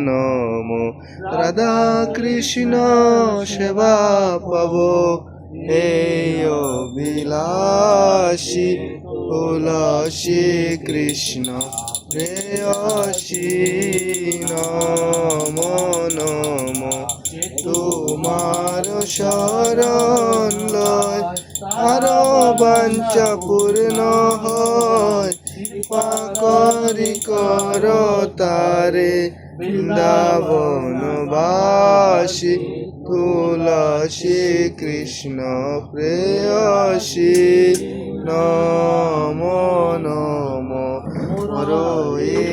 নম রাধা কৃষ্ণ, সেবা পাব। এই অভিলাষী, তুলসী কৃষ্ণ প্রেয়সী নম নম। তোমার শরণ লয়। আর বাঞ্ছা পূর্ণ হয়। করি কর তারে বৃন্দাবনবাসী তুলসী কৃষ্ণ প্রেয়সী। নম নম রয়ে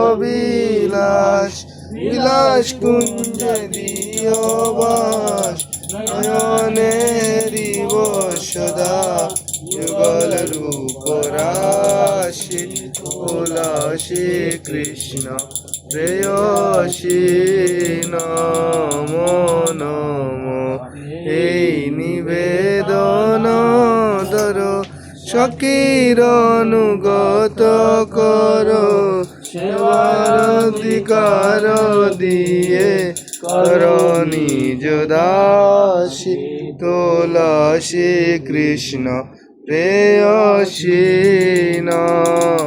অবিলাস বিলাস কুঞ্জ দিয় বাস নয়নেরি সদা যুগল রূপ রাশি তুলসী কৃষ্ণ, প্রেয়সী নম নম। এই নিবেদন দর সখীর অনুগত কর, সেবার অধিকার দিয়ে কর নিজ দাসী। তুলসী কৃষ্ণ, প্রেয়সী নম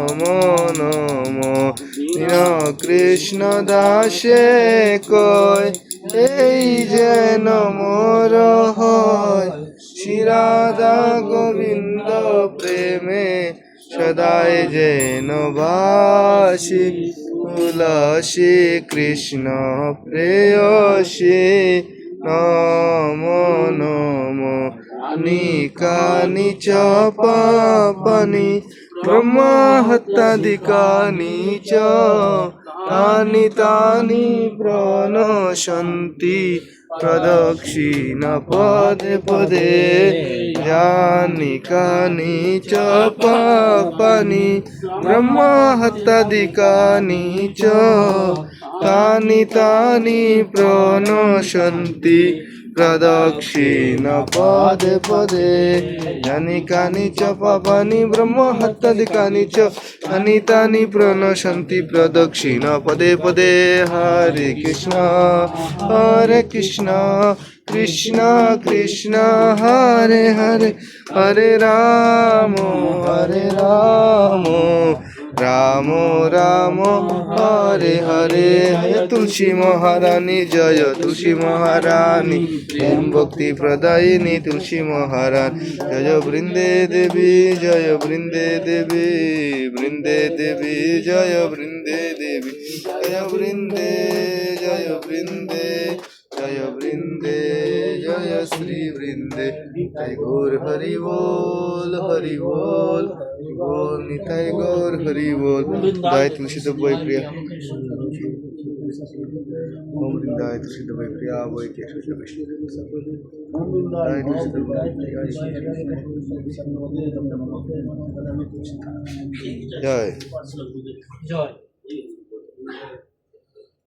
কৃষ্ণ দাসে কয়, এই যেন মোর হয়। শ্রীরাধা গোবিন্দ প্রেমে সদাই যেন বাসী, তুলসী কৃষ্ণ প্রেয়সী। নম নম নিকানি চ পাপানি ব্রহ্মহত্যাদিকানি চ তানি তানি প্রণশন্তি প্রদক্ষিণ পদে পদে জানি কানি চ পাপানি ব্রহ্মহত্যাদিকানি চ তানি তানি প্রণশন্তি পদে পদে জানি কানি চ পাপানি ব্রহ্মহত্যাদিকানি চ তানি তানি প্রণশন্তি প্রদক্ষিণ পদে পদে হরে কৃষ্ণ হরে কৃষ্ণ কৃষ্ণ কৃষ্ণ হরে হরে হরে রাম হরে রাম রাম রাম, হরে হরে তুলসী মহারানী, জয় তুলসী মহারানী। প্রেম ভক্তি প্রদায়িনী তুলসী মহারানী। জয় বৃন্দে দেবী, জয় বৃন্দে দেবী। বৃন্দে দেবী, জয় বৃন্দে দেবী। জয় বৃন্দে জয় বৃন্দে জয় বৃন্দে। श्री वृंदे निताय गौर हरि बोल हरि बोल बोल निताय गौर हरि गाय तुलसी दबाई प्रिया ओम वृंदाय तुलसी दबाई प्रिया वै के गाय तुलसी जय। जय।